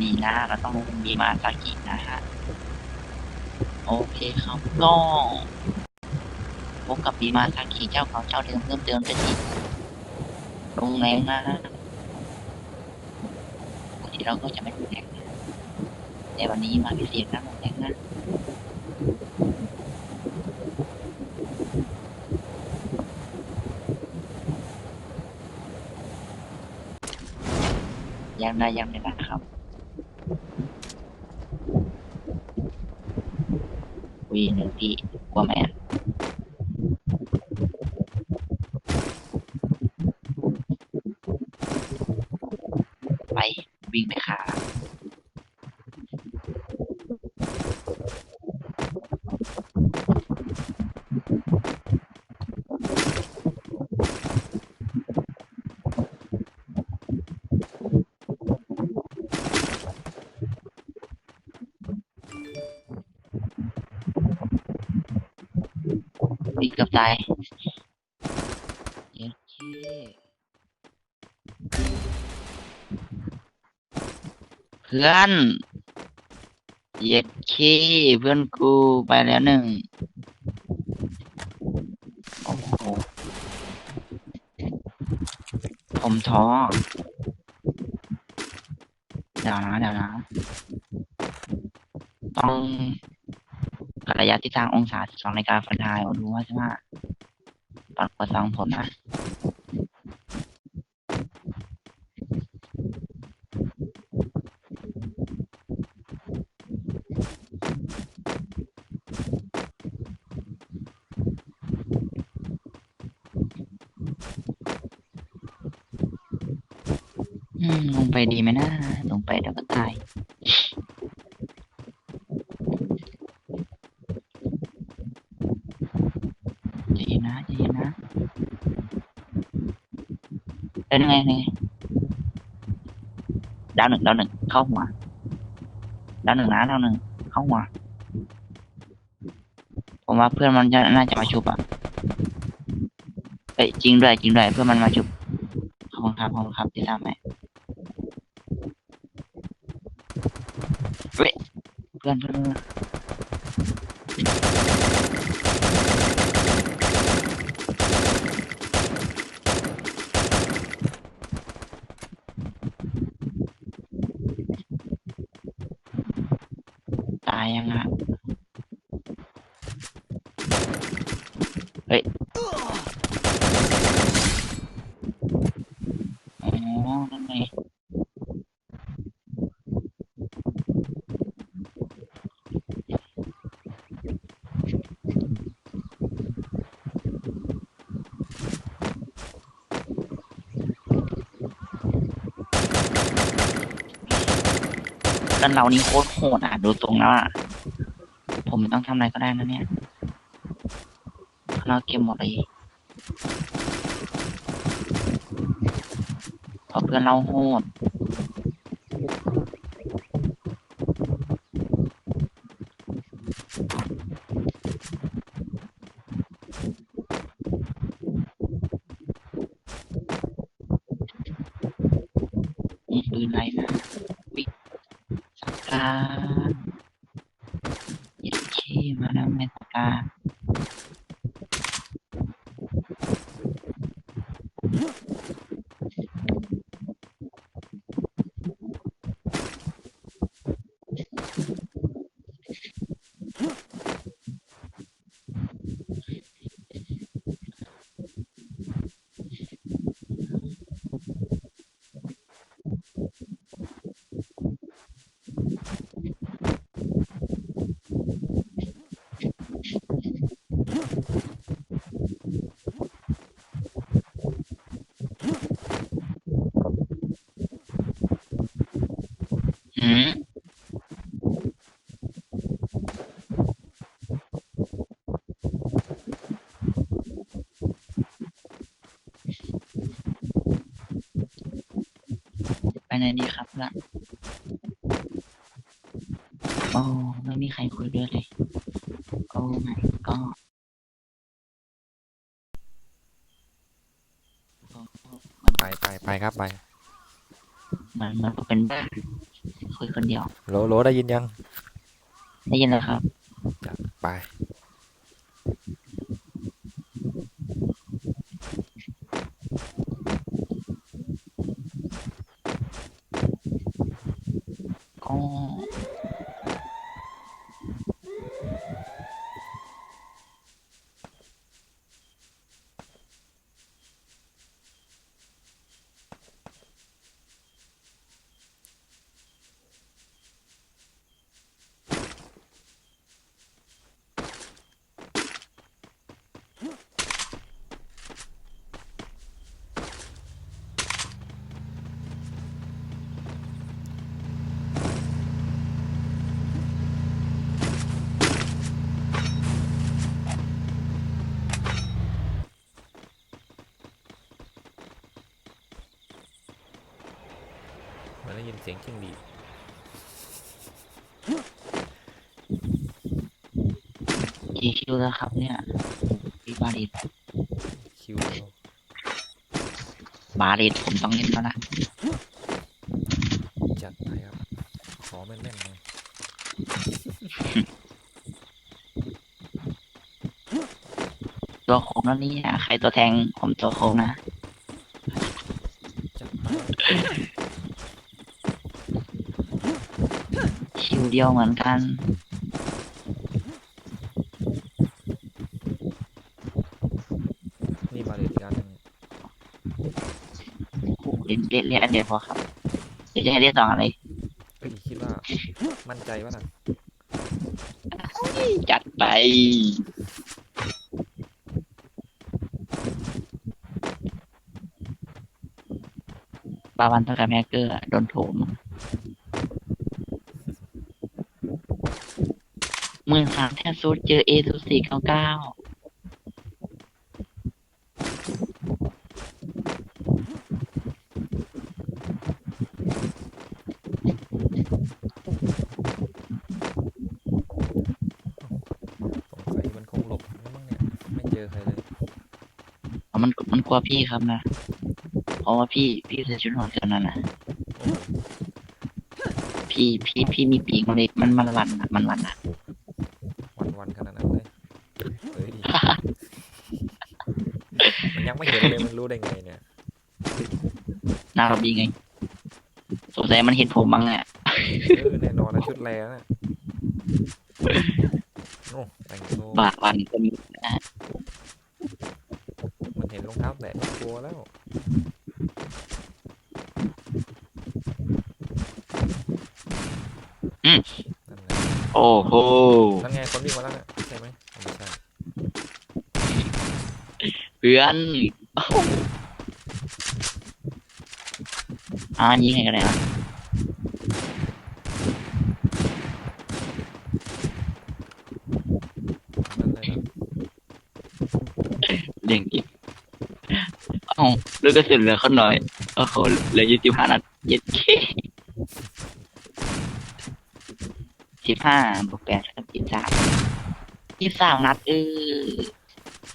นี่นะเราต้องมีมาซากินะฮะ โอเคครับก็พบกับบีมาซากิเจ้าเก่าเจ้าเดิมเพิ่มเติมจะอีกลงแรงนะปกติเราก็จะไม่ลงแรงนะแต่วันนี้มาพิเศษนะลงแรงนะยังได้ยังได้นะครับ วีหนึ่งพี่ เกับตายเย้เย้เพื่อนเย็ดขี้เพื่อนกูไปแล้วหนึ่งโอ้โหผมท้อเดี๋ยวนะเดี๋ยวนะต้องก ระยะที่ทางองศา12นาฬิกาฟันไทายดูว่าใช่ไหมปรากฏสองผลนะอืมลงไปดีไหมนะ ลงไปเดี๋ยวก็ตาย ใจเย็นนะใจเย็นนะ เป็นไงไงดาวหนึ่งดาวหนึ่งเข้าหัวดาวหนึ่งนะดาวหนึ่งเข้าหัวผมว่าเพื่อนมันจะน่าจะมาชุบอะเอ้ยจริงด้วยจริงด้วยเพื่อนมันมาชุบขอบคุณครับขอบคุณครับที่ทำให้เว้ยเพื่อนเพื่อนเพื่อนตายยังอะ เฮ้ยอ๋อนั่นไงกันเรานี่โคตรโหดอะ ดูตรงแล้วอะ ผมต้องทำอะไรก็ได้นะเนี่ยเราเก็บหมดเลยเพราะเพื่อนเราโหดนี่ปืนอไรนะวิสกา ย็ดขี้ ไปไหนดีครับล่ะโอ้ไม่มีใครคุยด้วยเลย โอ้ไม่ก็ไปไปไปครับไปเหมือนเหมือนผมเป็นบ้าคุยคนเดียวโหลโหลได้ยินยัง ได้ยินแล้วครับจัดไป ก็ เสียงจิ้งหรีดกี่คิวแล้วครับเนี่ยพี่บาริสคิวเดียบาริสผมต้องเล่นแล้วนะจัดไปครับ ขอแม่นๆหน่อยตัวโคงแล้วนี่ใครตัวแทงผมตัวโคงนะ จัดไป คิว เดียวเหมือนกัน นี่บาเลตอีกอันหนึงโอ้โหเล่นเล่นเล่นอันเดียวพอครับเดี๋ยวจะให้เล่นสองอะไรเอ้ยคิดว่ามั่นใจว่าน่ะจัดไปบาวันเท่ากับแฮกเกอร์อะโดนโถม หมื่นสามแทนซูดเจอเอทูสี่เก้าเก้าสงสัยมันคงหลบแล้วมั้งเนี่ย ไม่เจอใครเลย มันมันกลัวพี่ครับนะ เพราะว่าพี่พี่ใส่ชุดนอนตัวนั้นนะโอ้โหพี่พี่พี่มีปีกมันเลยมันมันรันอะมันรันอะ วันวันๆขนาดนั้นเลยเฮ้ยมันยังไม่เห็นเลยมันรู้ได้ไงเนี่ยหน้าเราดีไง สงสัยมันเห็นผมบ้างเนี่ยเออแน่นอนนะชุดแลนะโอ้แต่งตัวบาวันก็มีนะมันเห็นรองเท้าแตะก็กลัวแล้ว นั่นไง โอ้โหนั่นไงคนวิ่งมาแล้วน่ะใช่ไหมอ๋อไม่ใช่เพื่อนโอ้โหอ่ายิงให้กันเลยนะนั่นเลยนะเด้งอีกเอ้าลูกกระสุนเหลือเขาหน่อยโอ้โหเหลืออยู่สิบห้านัดเย็ดเค สิบห้าบวกแปดครับสิบสามสิบสามนัดเออ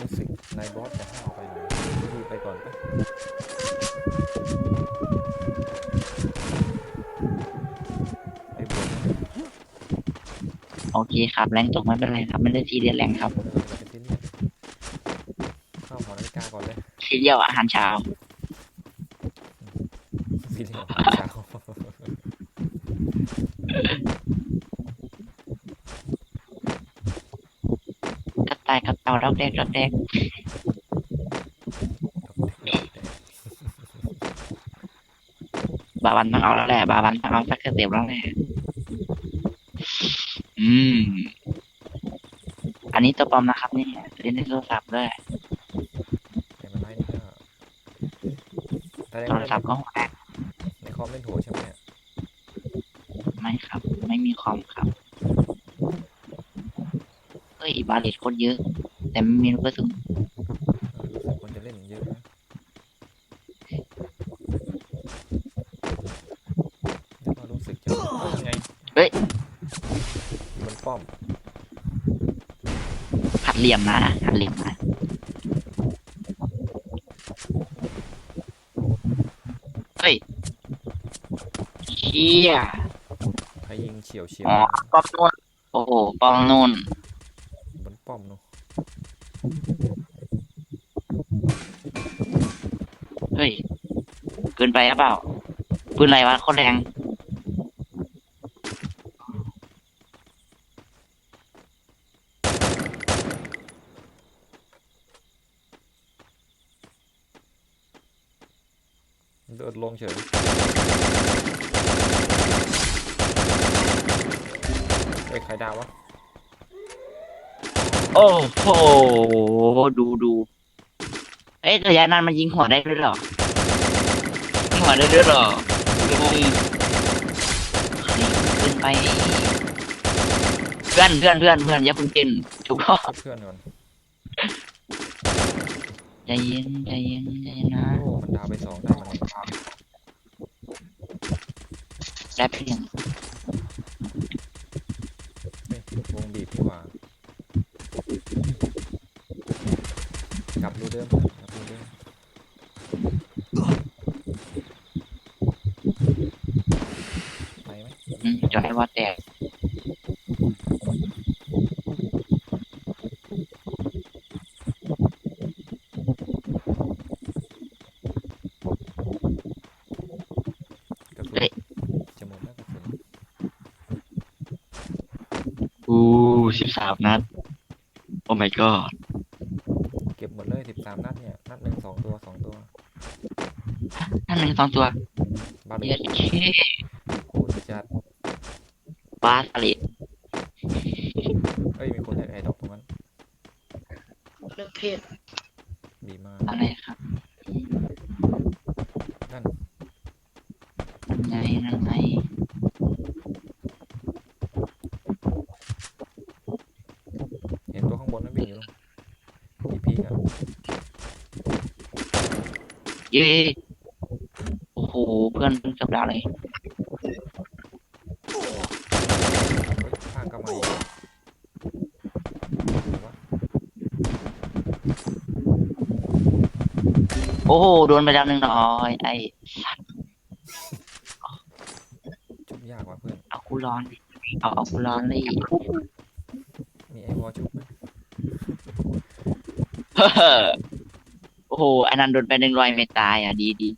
รู้สึกนายบอสจะห้าวไปหน่อยรีบไปก่อนไปไปบวกนะโอเคครับแรงตกไม่เป็นไรครับไม่ได้ซีเรียสแรงครับเอออย่าไปซีเรียสเข้าหอนาฬิกาก่อนเลยซีเรียสอาหารเช้า ซีเรียสเช้า กระ ต่ายกระเต่ารักแรกรักแรกบาวันต้องเอาแล้วแหละ บาวันต้องเอาสักเต็ปแล้วแหละอืม อันนี้ตัวปลอมนะครับ นี่เล่นในโทรศัพท์ด้วยแต่มันไล่นี่ก็แต่โทรศัพท์ก็แฮกในคอมเล่นโหดใช่ไหมเนี่ยไม่ครับ ไม่มีคอมครับเฮ้ยบาเลตคนเยอะ แต่ไม่มีลูกกระสุนเออรู้สึกคนจะเล่นเยอะนะแล้วก็รู้สึกจะยังไงเฮ้ยอยู่บนป้อมหัดเหลี่ยมนะหัดเหลี่ยมนะเฮ้ยเชี่ยใครยิงเฉียวเฉียวอ๋อป้อมนู่นโอ้โหป้อมนู่นบน ป้อมเนาะเฮ้ย เกินไปหรือเปล่าปืนอะไรวะโคตรแรงโดดลงเฉยเอ้ยใครดาววะ โอ้โห ดูดูเอ้ยระยะนั้นมันยิงหัวได้ด้วยเหรอยิงหัวได้ด้วยเหรอดูเฮ้ยเกินไป เพื่อนเพื่อนเพื่อนเพื่อนอย่าเพิ่งกินถูกต้องเพื่อนก่อนใจเย็นใจเย็นใจเย็นนะโอ้มันดาวไปสองได้มันไงได้เพียง เฮ้ยวงบีบที่หว่ากลับรูเดิมกลับรูเดิมไปไหม อืมจะให้ว่าแตก กระสุนจะหมดแล้วกระสุน อู้ สิบสามนัด โอ้ my god เก็บหมดเลยสิบสามนัดเนี่ย นัดหนึ่งสองตัวสองตัวนั่นหนึ่งสองตัวบาลีเย็ดเคโหดจัดบาสลิดเอ้ยมีคนแท็กไอดอกตรงนั้นเลือกเพศดีมากอะไรครับนั่นนั่นไงนั่นไงเห็นตัวข้างบนนั่นวิ่งอยู่อีพีกอะ เย้โอ้โห เพื่อนเพิ่งจับดาวเลยเฮ้ยข้างก็มาอีกหรือว่าโอ้โห โดนไปแล้วหนึ่งร้อย ไอ้ชุบยากกว่าเพื่อน เอากูร้อนดิเอาเอากูร้อนเลย มีไอวอลชุบไหม โอ้โหอันนั้นโดนไปหนึ่งร้อยไม่ตายอะดีดี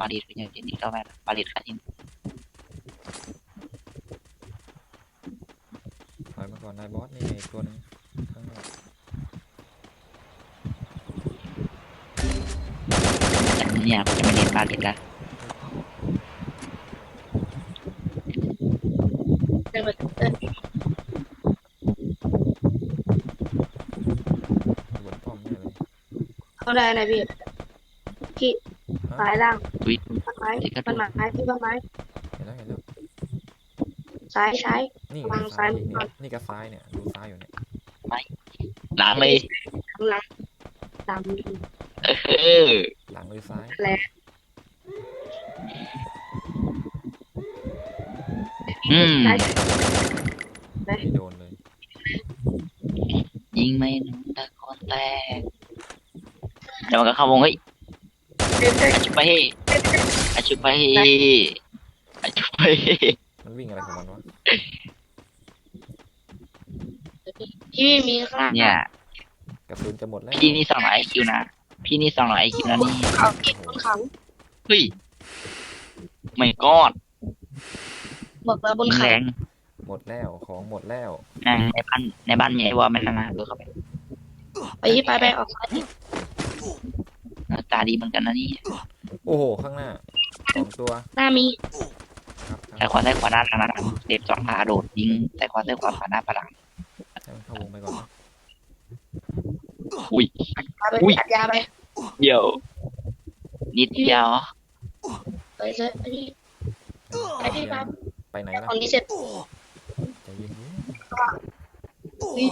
บาลิดเป็นอย่างนี้ก็แม่บาลิดค่ะที่ถอยมาก่อนนายบอสนี่ไงตัวหนึงข้างนอกจากนี้เนี่ยกูจะไม่เล่นบาลิดละ เลือกเอ้ย บนป้อมเนี่ยเลย เข้า ได้นะพี่พี่ซ้ายล่างตุ้ยต้นไม้ต้นไม้ที่ต้นไม้เห็นแล้วเห็นแล้วซ้ายซ้าย นี่วางซ้ายซ้ายอีกก่เนี่อยนนี่ก็ซ้ายเนี่ยดูซ้ายอยู่เนี่ยหลังเลยข้างหลังตามเออหลังหรือซ้ายแหละอืมซ้ายไม่โดนเลยยิงไม่โดนตะโกนแตกเดี๋ยวมันก็เข้าวงเฮ้ยเดินเดินอาชุบไปเฮ้อาชุบไปเฮ้อาชุบไปเฮ้มันวิ่งอะไรของมันวะพี่มีข้างหลังเนี่ย กระสุนจะหมดแล้วพี่นี่สองร้อยไอคิวนะ พี่นี่สองร้อยไอคิวนะนี่เขากินบนเขาเฮ้ยไม่กอดบอกว่าบนยิงเขาแรงหมดแล้วของหมดแล้วนะในบ้านในบ้านใหญ่ว่าไม่นานๆดูเข้าไปไปที่ไปไปออกซ้าย หน้าตาดีเหมือนกันนะนี่โอ้โห ข้างหน้าสองตัวหน้ามีครับคแต่รับขวาซ้ายขวาหน้าทางนั้นเด็บสองขาโดดยิงแต่ขวาซ้ายขวาขวาหน้าปะหลังให้มันเข้าวงไปก่อนนะอุ้ยไปไปอุ้ยอัดยาไปเดียว นิดเดียวไปเลยไปที่ ไปที่ครับ ไปไหนล่ะตอนนี้เสร็จใจเย็นนี่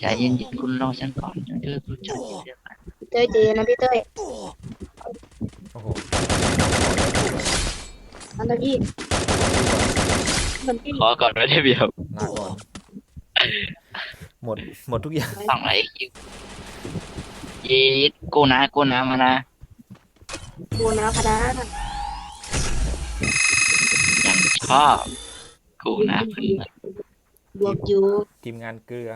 ใจเย็นๆคุณรอฉันก่อนเดี๋ยวคุณจะเดี๋ยวก่อนเต้ยเจนะพี่เต้ยโอ้โหนันนะพี่มันพี่ขอก่อนไว้ได้เดียวลาก่อนหมดหมดทุกอย่างสองอยไอคิวยีดกูนะกูนะมานะโบนะพนายังชอบกูนะเพื่อนบวกอยู่ทีมงานเกลือ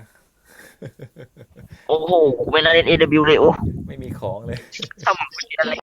โอ้โห กูไม่น่าเล่น AW เลยโอ้ ไม่มีของเลยทำอะไร